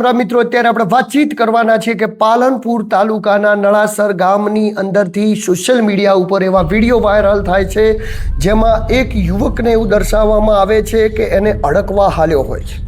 રામ મિત્રો, અત્યારે આપણે વાતચીત કરવાના છે કે પાલનપુર તાલુકાના નળાસર ગામની અંદરથી સોશિયલ મીડિયા ઉપર એવા વીડિયો વાયરલ થાય છે, જેમાં એક યુવકને એવું દર્શાવવામાં આવે છે કે એને અડકવા હાલ્યો હોય છે.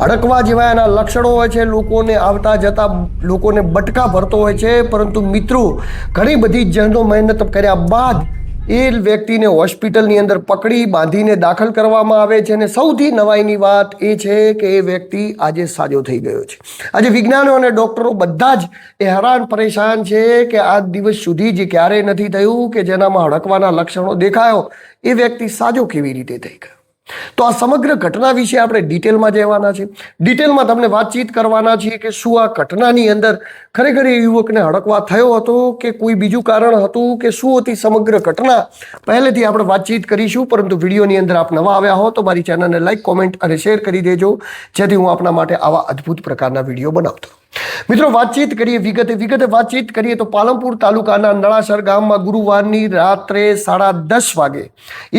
અડકવા જેવા એના લક્ષણો હોય છે, લોકોને આવતા જતા લોકોને બટકા ભરતો હોય છે, પરંતુ મિત્રો, ઘણી બધી જનો મહેનત કર્યા બાદ એ વ્યક્તિને હોસ્પિટલની અંદર પકડી બાંધીને દાખલ કરવામાં આવે છે અને સૌથી નવાઈની વાત એ છે કે એ વ્યક્તિ આજે સાજો થઈ ગયો છે. આજે વિજ્ઞાનો અને ડૉક્ટરો બધા જ એ હેરાન પરેશાન છે કે આ દિવસ સુધી જે ક્યારેય નથી થયું કે જેનામાં હડકવાના લક્ષણો દેખાયો, એ વ્યક્તિ સાજો કેવી રીતે થઈ ગયો? તો આ સમગ્ર ઘટના વિશે આપણે ડિટેલમાં જવાના છે ડિટેલમાં તમને વાતચીત કરવાના છીએ કે શું આ ઘટનાની અંદર ખરેખર એ યુવકને હડકવા થયો હતો કે કોઈ બીજું કારણ હતું કે શું હતી સમગ્ર ઘટના? પહેલેથી આપણે વાતચીત કરીશું, પરંતુ વિડીયોની અંદર આપ નવા આવ્યા હો તો મારી ચેનલને લાઇક કોમેન્ટ અને શેર કરી દેજો. જેથી હું આપના માટે આવા અદ્ભુત પ્રકારના વીડિયો બનાવતો. મિત્રો, વાતચીત કરીએ વિગતે વિગતે વાતચીત કરીએ તો પાલનપુર તાલુકાના નળાસર ગામમાં ગુરુવારની રાત્રે સાડા દસ વાગે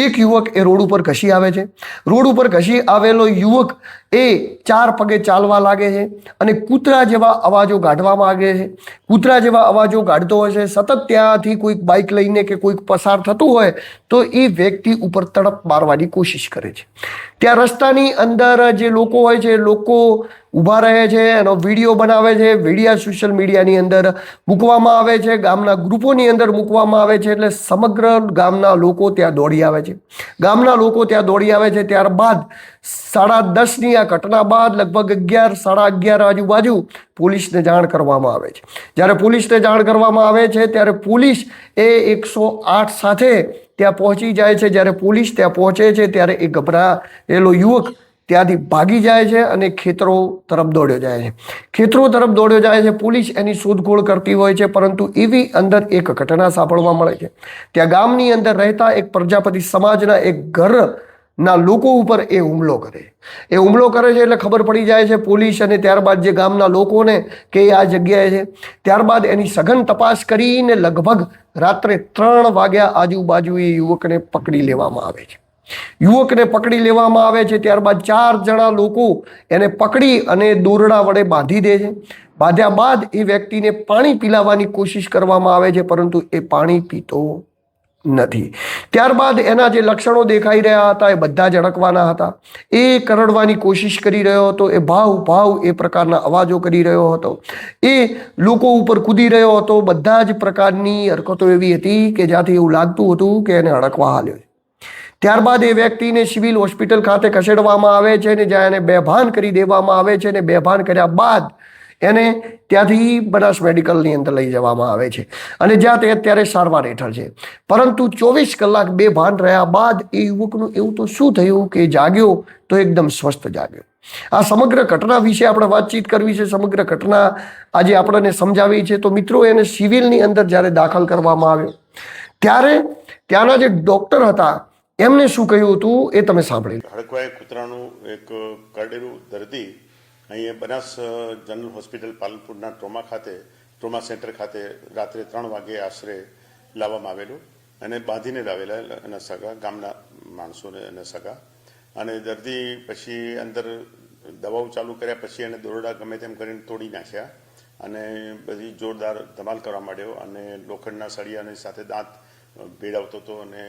એક યુવક એ રોડ ઉપર ઘસી આવે છે. રોડ ઉપર ઘસી આવેલો યુવક એ ચાર પગે ચાલવા લાગે છે અને કૂતરા જેવા અવાજો કાઢવામાં આવે છે. કૂતરા જેવા અવાજો કાઢતો હોય છે. સતત ત્યાંથી કોઈક બાઇક લઈને કે કોઈક પસાર થતું હોય તો એ વ્યક્તિ ઉપર તડપ મારવાની કોશિશ કરે છે. ત્યાં રસ્તાની અંદર જે લોકો હોય છે, લોકો ઊભા રહે છે, એનો વીડિયો બનાવે છે, વિડીયા સોશિયલ મીડિયાની અંદર મૂકવામાં આવે છે, ગામના ગ્રુપોની અંદર મૂકવામાં આવે છે, એટલે સમગ્ર ગામના લોકો ત્યાં દોડી આવે છે. ગામના લોકો ત્યાં દોડી આવે છે. ત્યારબાદ સાડા દસની આ ઘટના બાદ લગભગ અગિયાર, સાડા અગિયાર આજુબાજુ પોલીસને જાણ કરવામાં આવે છે. જ્યારે પોલીસને જાણ કરવામાં આવે છે, ત્યારે પોલીસ એ એકસો આઠ સાથે ત્યાં પહોંચી જાય છે. જ્યારે પોલીસ ત્યાં પહોંચે છે, ત્યારે એ ગભરાયેલો યુવક ત્યાંથી ભાગી જાય છે અને ખેતરો તરફ દોડ્યો જાય છે. ખેતરો તરફ દોડ્યો જાય છે, પોલીસ એની શોધખોળ કરતી હોય છે, પરંતુ એવી અંદર એક ઘટના સાંભળવા મળે છે. ત્યાં ગામની અંદર રહેતા એક પ્રજાપતિ સમાજના એક ઘરના લોકો ઉપર એ હુમલો કરે. એ હુમલો કરે છે એટલે ખબર પડી જાય છે પોલીસ અને ત્યારબાદ જે ગામના લોકોને કે આ જગ્યાએ છે, ત્યારબાદ એની સઘન તપાસ કરીને લગભગ રાત્રે ત્રણ વાગ્યા આજુબાજુ એ યુવકને પકડી લેવામાં આવે છે. યુવકને પકડી લેવામાં આવે છે, ત્યારબાદ ચાર જણા લોકો એને પકડી અને દોરડા વડે બાંધી દે છે. બાંધ્યા બાદ એ વ્યક્તિને પાણી પીલાવવાની કોશિશ કરવામાં આવે છે, પરંતુ એ પાણી પીતો નથી. ત્યારબાદ એના જે લક્ષણો દેખાઈ રહ્યા હતા એ બધા જ અડકવાના હતા. એ કરડવાની કોશિશ કરી રહ્યો હતો, એ ભાવ ભાવ એ પ્રકારના અવાજો કરી રહ્યો હતો. એ લોકો ઉપર કૂદી રહ્યો હતો, બધા જ પ્રકારની હરકતો એવી હતી કે જ્યાંથી એવું લાગતું હતું કે એને અડકવા હાલ્યો ત્યારબાદ એ વ્યક્તિને સિવિલ હોસ્પિટલ ખાતે ખસેડવામાં આવે છે ને જ્યાં એને બેભાન કરી દેવામાં આવે છે ને બેભાન કર્યા બાદ એને ત્યાંથી બનાસ મેડિકલની અંદર લઈ જવામાં આવે છે. અને જ્યાં તે અત્યારે સારવાર હેઠળ છે. પરંતુ ચોવીસ કલાક બે ભાન રહ્યા બાદ એ યુવકનું એવું તો શું થયું કે જાગ્યો તો એકદમ સ્વસ્થ જાગ્યો. આ સમગ્ર ઘટના વિશે આપણે વાતચીત કરવી છે. સમગ્ર ઘટના આજે આપણને સમજાવી છે. તો મિત્રો, એને સિવિલની અંદર જ્યારે દાખલ કરવામાં આવ્યો, ત્યારે ત્યાંના જે ડૉક્ટર હતા, એમને શું કહ્યું હતું એ તમે સાંભળી લો. હડકવાય કૂતરાનું એક કરડેલું દર્દી અહીંયા બનાસ જનરલ હોસ્પિટલ પાલનપુરના ટ્રોમા ખાતે, ટ્રોમા સેન્ટર ખાતે રાત્રે ત્રણ વાગે આશરે લાવવામાં આવેલું અને બાંધીને લાવેલા એના સગા, ગામના માણસોને એના સગા. અને દર્દી પછી અંદર દવાઓ ચાલુ કર્યા પછી એને દોરડા ગમે તેમ કરીને તોડી નાખ્યા અને બધી જોરદાર ધમાલ કરવા માંડ્યો અને લોખંડના સળિયાની સાથે દાંત ભેળવતો હતો અને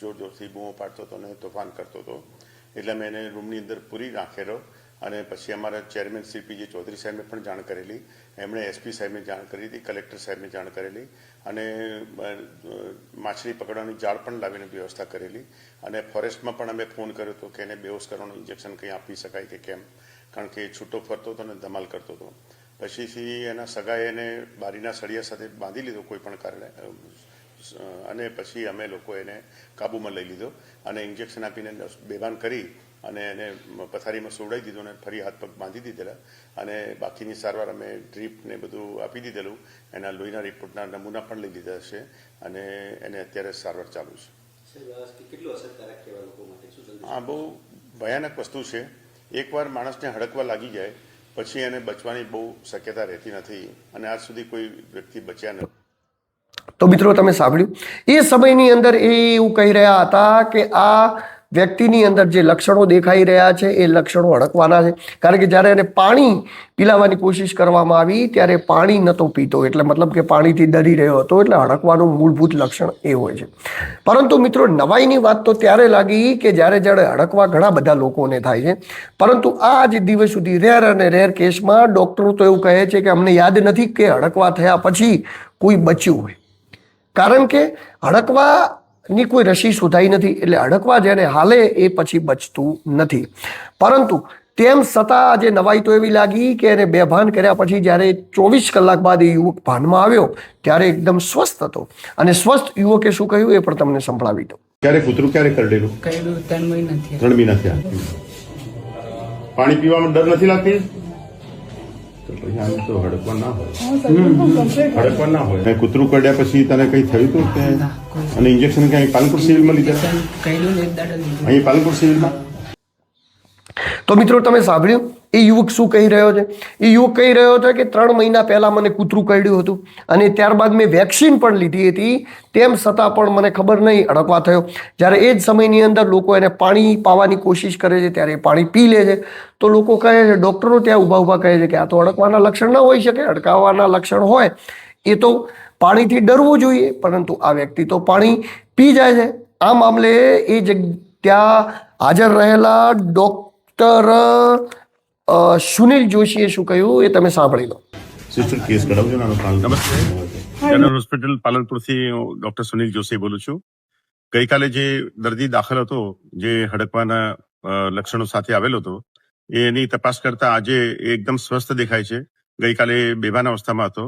જોર જોરથી બૂમો પાડતો હતો અને તોફાન કરતો હતો. એટલે મેં એને રૂમની અંદર પૂરી નાખેલો અને પછી અમારા ચેરમેન શ્રી પીજી ચૌધરી સાહેબને પણ જાણ કરેલી, એમણે એસપી સાહેબને જાણ કરી હતી, કલેક્ટર સાહેબને જાણ કરેલી, અને માછલી પકડવાની જાળ પણ લાવીને વ્યવસ્થા કરેલી, અને ફોરેસ્ટમાં પણ અમે ફોન કર્યો હતો કે એને બેહોશ કરવાનું ઇન્જેક્શન કંઈ આપી શકાય કે કેમ, કારણ કે એ છૂટો ફરતો હતો અને ધમાલ કરતો હતો. પછીથી એના સગાએ એને બારીના સળિયા સાથે બાંધી લીધો કોઈ પણ કારણે અને પછી અમે લોકો એને કાબૂમાં લઈ લીધો અને ઇન્જેક્શન આપીને બેભાન કરી અને એને પથારીમાં સોડાઈ દીધો અને ફરી હાથ પગ બાંધી દીધેલા. અને બાકીની સારવાર અમે ડ્રીપ ને બધું આપી દીધેલું. એના લોહીના રિપોર્ટના નમૂના પણ લઈ લીધા છે અને એને અત્યારે સારવાર ચાલુ છે. આ બહુ ભયાનક વસ્તુ છે. એકવાર માણસને હડકવા લાગી જાય પછી એને બચવાની બહુ શક્યતા રહેતી નથી અને આજ સુધી કોઈ વ્યક્તિ બચ્યા નથી. તો મિત્રો તમે સાંભળ્યું? એ સમયની અંદર એ એવું કહી રહ્યા હતા કે આ વ્યક્તિની અંદર જે લક્ષણો દેખાઈ રહ્યા છે, એ લક્ષણો હડકવાના છે. કારણ કે જ્યારે એને પાણી પીલાવાની કોશિશ કરવામાં આવી, ત્યારે પાણી નહોતો પીતો. એટલે મતલબ કે પાણીથી ડરી રહ્યો હતો. એટલે હડકવાનું મૂળભૂત લક્ષણ એ હોય છે. પરંતુ મિત્રો, નવાઈની વાત તો ત્યારે લાગી કે જ્યારે જ્યારે હડકવા ઘણા બધા લોકોને થાય છે. પરંતુ આ જ દિવસ સુધી રેર અને રેર કેસમાં ડૉક્ટરો તો એવું કહે છે કે અમને યાદ નથી કે હડકવા થયા પછી કોઈ બચ્યું હોય. કારણ કે હડકવાની કોઈ રસી શોધાઈ નથી એટલે અડકવા જેને હાલે એ પછી બચતું નથી. પરંતુ તેમ છતાં આજે નવાઈ તો એવી લાગી કે એને બેભાન કર્યા પછી જ્યારે ચોવીસ કલાક બાદ એ યુવક ભાનમાં આવ્યો ત્યારે એકદમ સ્વસ્થ હતો. અને સ્વસ્થ યુવકે શું કહ્યું એ પણ તમને સંભળાવી દઉં. ક્યારે કૂતરું? ક્યારે કરડેલું? કર્યું ત્રણ મહિના ત્રણ મહિના થયા. પાણી પીવામાં ડર નથી લાગતી? તો પછી આમ તો હડકવા ના હોય. હડકવા ના હોય. કૂતરું કરડ્યા પછી તને કઈ થયું હતું કે અને ઇન્જેક્શન ક્યાંય પાલનપુર સિવિલમાં લીધું. અહીં પાલનપુર સિવિલમાં? તો મિત્રો તમે સાંભળ્યું? એ યુવક શું કહી રહ્યો છે? એ યુવક કહી રહ્યો છે કે ત્રણ મહિના પહેલાં મને કૂતરું કરડ્યું હતું અને ત્યારબાદ મેં વેક્સિન પણ લીધી હતી. તેમ છતાં પણ મને ખબર નહીં, અડકવા થયો. જ્યારે એ જ સમયની અંદર લોકો એને પાણી પાવાની કોશિશ કરે છે, ત્યારે એ પાણી પી લે છે. તો લોકો કહે છે, ડૉક્ટરો ત્યાં ઊભા ઊભા કહે છે કે આ તો અડકવાના લક્ષણ ન હોઈ શકે અડકાવાના લક્ષણ હોય. એ તો પાણીથી ડરવું જોઈએ, પરંતુ આ વ્યક્તિ તો પાણી પી જાય છે. આ મામલે એ જગ ત્યાં હાજર રહેલા ડૉક્ટર સુનિલ જોશીએ શું કહ્યું એ તમે સાંભળી લો. સિસ્ટર કેસ કરાવજો નમસ્તે. જનરલ હોસ્પિટલ પાલનપુરથી હું ડોક્ટર સુનિલ જોશી બોલું છું. ગઈકાલે જે દર્દી દાખલ હતો જે હડકવાના લક્ષણો સાથે આવેલો હતો એની તપાસ કરતા આજે એ એકદમ સ્વસ્થ દેખાય છે. ગઈકાલે બેભાન અવસ્થામાં હતો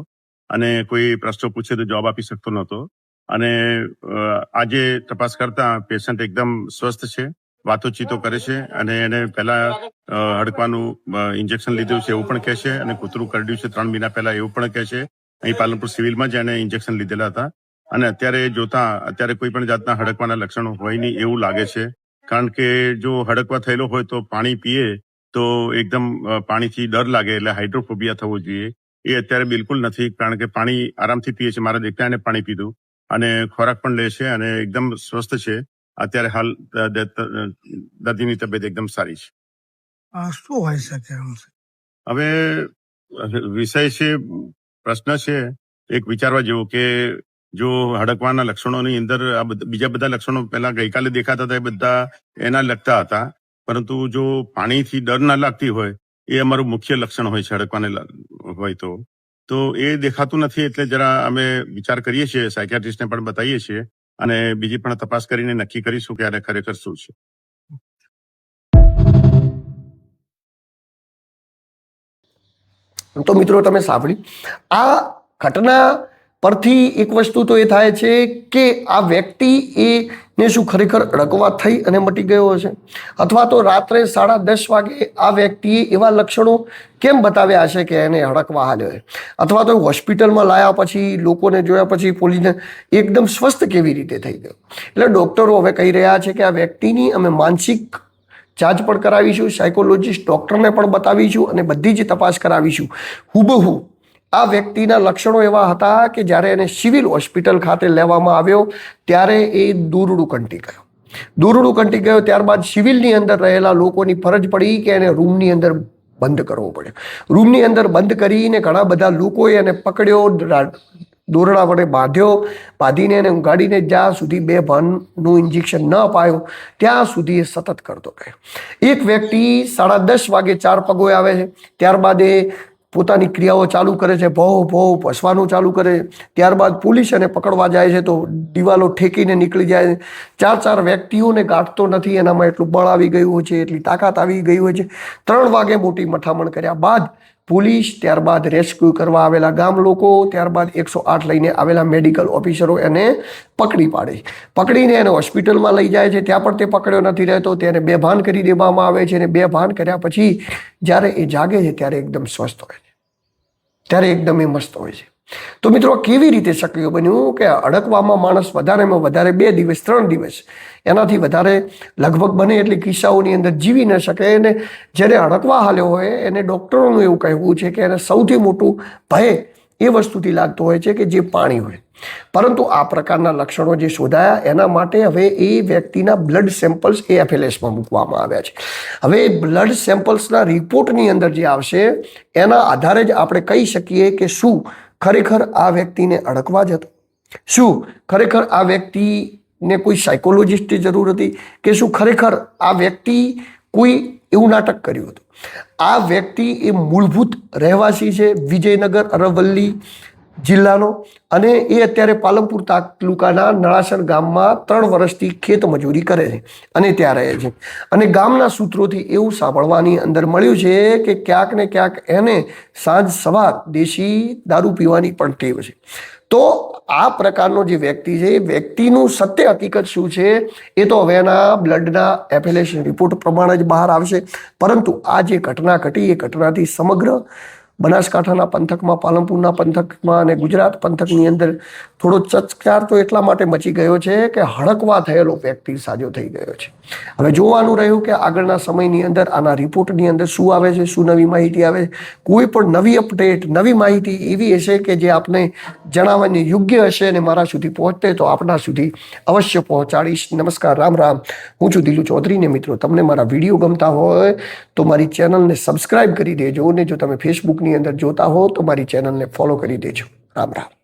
અને કોઈ પ્રશ્નો પૂછે તો જવાબ આપી શકતો નહોતો. અને આજે તપાસ કરતા પેશન્ટ એકદમ સ્વસ્થ છે. વાતોચીતો કરે છે અને એને પહેલા હડકવાનું ઇન્જેક્શન લીધું છે એવું પણ કહે છે અને કૂતરું કરડ્યું છે ત્રણ મહિના પહેલા એવું પણ કહે છે. અહીં પાલનપુર સિવિલમાં જ એને ઇન્જેક્શન લીધેલા હતા. અને અત્યારે જોતા, અત્યારે કોઈ પણ જાતના હડકવાના લક્ષણો હોય નહીં એવું લાગે છે. કારણ કે જો હડકવા થયેલો હોય તો પાણી પીએ તો એકદમ પાણીથી ડર લાગે એટલે હાઇડ્રોફોબિયા થવો જોઈએ. એ અત્યારે બિલકુલ નથી કારણ કે પાણી આરામથી પીએ છે. મારા દીકરાને પાણી પીધું. અને ખોરાક પણ લે છે અને એકદમ સ્વસ્થ છે. અત્યારે હાલ દર્દીની તબિયત એકદમ સારી છે. શું હોય શકે હવે વિષય છે પ્રશ્ન છે એક વિચારવા જેવો કે જો હડકવાના લક્ષણોની અંદર આ બીજા બધા લક્ષણો પહેલા ગઈકાલે દેખાતા હતા એ બધા એના લગતા હતા. પરંતુ જો પાણીથી ડર ના લાગતી હોય એ અમારું મુખ્ય લક્ષણ હોય છે હડકવાને હોય તો. તો એ દેખાતું નથી એટલે જરા અમે વિચાર કરીએ છીએ સાયકિયાટ્રિસ્ટને પણ બતાવીએ છીએ અને બીજી પણ તપાસ કરીને નક્કી કરીશું કે આને ખરેખર શું છે. તો મિત્રો તમે સાંભળ્યું? આ ઘટના પરથી એક વસ્તુ તો એ થાય છે કે આ વ્યક્તિ એને શું ખરેખર અડકવા થઈ અને મટી ગયો હશે? અથવા તો રાત્રે સાડા દસ વાગે આ વ્યક્તિએ એવા લક્ષણો કેમ બતાવ્યા હશે કે એને હડકવા હાલ્યો અથવા તો હોસ્પિટલમાં લાયા પછી, લોકોને જોયા પછી પોલીસને એકદમ સ્વસ્થ કેવી રીતે થઈ ગયો? એટલે ડૉક્ટરો હવે કહી રહ્યા છે કે આ વ્યક્તિની અમે માનસિક જાંચ પણ કરાવીશું, સાયકોલોજીસ્ટ, ડૉક્ટરને પણ બતાવીશું અને બધી જ તપાસ કરાવીશું. હુબહુ આ વ્યક્તિના લક્ષણો એવા હતા કે જ્યારે એને સિવિલ હોસ્પિટલ ખાતે લેવામાં આવ્યો, ત્યારે એ દૂરડું કંટી ગયો. દૂરડું કંટી ગયો ત્યારબાદ સિવિલની અંદર રહેલા લોકોની ફરજ પડી કે એને રૂમની અંદર બંધ કરવો પડ્યો. રૂમની અંદર બંધ કરીને ઘણા બધા લોકોએ એને પકડ્યો દોરડા વડે બાંધ્યો, બાંધીને એને ઉગાડીને જ્યાં સુધી બે ભાનનું ઇન્જેક્શન ન અપાયું, ત્યાં સુધી એ સતત કરતો ગયો. એક વ્યક્તિ સાડા દસ વાગે ચાર પગોએ આવે છે. ત્યારબાદ એ પોતાની ક્રિયાઓ ચાલુ કરે છે ભો ભો ભસવાનું ચાલુ કરે. ત્યારબાદ પોલીસ એને પકડવા જાય છે તો દિવાલો ઠેકીને નીકળી જાય. ચાર ચાર વ્યક્તિઓને ગાંઠતો નથી, એનામાં એટલું બળ આવી ગયું છે, એટલી તાકાત આવી ગઈ હોય છે. ત્રણ વાગે મોટી મઠામણ કર્યા બાદ પોલીસ ત્યારબાદ રેસ્ક્યુ કરવા આવેલા ગામ લોકો ત્યારબાદ એકસો આઠ લઈને આવેલા મેડિકલ ઓફિસરો એને પકડી પાડે. પકડીને એને હોસ્પિટલમાં લઈ જાય છે. ત્યાં પણ તે પકડ્યો નથી રહેતો. તેને બેભાન કરી દેવામાં આવે છે. અને બેભાન કર્યા પછી જ્યારે એ જાગે છે ત્યારે એકદમ સ્વસ્થ હોય છે. ત્યારે એકદમ એ મસ્ત હોય છે. તો મિત્રો, કેવી રીતે શક્ય બન્યું કે અડકવામાં માણસ વધારેમાં વધારે બે દિવસ, ત્રણ દિવસ? એનાથી વધારે લગભગ બને એટલી કિસ્સાઓની અંદર જીવી ન શકે અને જ્યારે અડકવા હાલ્યો હોય, એને ડૉક્ટરોનું એવું કહેવું છે કે એને સૌથી મોટું ભય એ વસ્તુથી લાગતો હોય છે કે જે પાણી હોય. પરંતુ આ પ્રકારના લક્ષણો જે શોધાયા, એના માટે હવે એ વ્યક્તિના બ્લડ સેમ્પલ્સ એ એફએલએસમાં મૂકવામાં આવ્યા છે. હવે બ્લડ સેમ્પલ્સના રિપોર્ટની અંદર જે આવશે, એના આધારે જ આપણે કહી શકીએ કે શું ખરેખર આ વ્યક્તિને અડકવા જ હતો. શું ખરેખર આ વ્યક્તિને કોઈ સાયકોલોજિસ્ટની જરૂર હતી કે શું ખરેખર આ વ્યક્તિ કોઈ એવું નાટક કર્યું હતું? આ વ્યક્તિ એ મૂળભૂત રહેવાસી છે વિજયનગર અરવલ્લી જિલ્લાનો અને એ અત્યારે પાલનપુર તાલુકાના નળાસર ગામમાં ત્રણ વર્ષથી ખેત મજૂરી કરે છે અને ત્યાં રહે છે. અને ગામના સૂત્રોથી એવું સાંભળવાની અંદર મળ્યું છે કે ક્યાંક ને ક્યાંક એને સાંજ સવાર દેશી દારૂ પીવાની પણ ટેવ છે. તો આ પ્રકારનો જે વ્યક્તિ છે, એ વ્યક્તિનું સત્ય હકીકત શું છે, એ તો હવે એના બ્લડના એફિલેશન રિપોર્ટ પ્રમાણે જ બહાર આવશે. પરંતુ આ જે ઘટના ઘટી, એ ઘટનાથી સમગ્ર બનાસકાંઠાના પંથકમાં, પાલનપુરના પંથકમાં અને ગુજરાત પંથકની અંદર થોડો ચચકાર તો એટલા માટે મચી ગયો છે કે હડકવા થયેલો વ્યક્તિ સાજો થઈ ગયો છે. હવે જોવાનું રહ્યું કે આગળના સમયની અંદર આના રિપોર્ટની અંદર શું આવે છે, શું નવી માહિતી આવે. છે કોઈ પણ નવી અપડેટ, નવી માહિતી એવી હશે કે જે આપને જણાવવાની યોગ્ય હશે અને મારા સુધી પહોંચતે તો આપણા સુધી અવશ્ય પહોંચાડીશ. નમસ્કાર, રામ રામ. હું છું દિલુ ચૌધરી ને મિત્રો, તમને મારા વીડિયો ગમતા હોય તો મારી ચેનલને સબસ્ક્રાઇબ કરી દેજો અને જો તમે ફેસબુકની અંદર જોતા હો તો મારી ચેનલને ફોલો કરી દેજો. રામ રામ.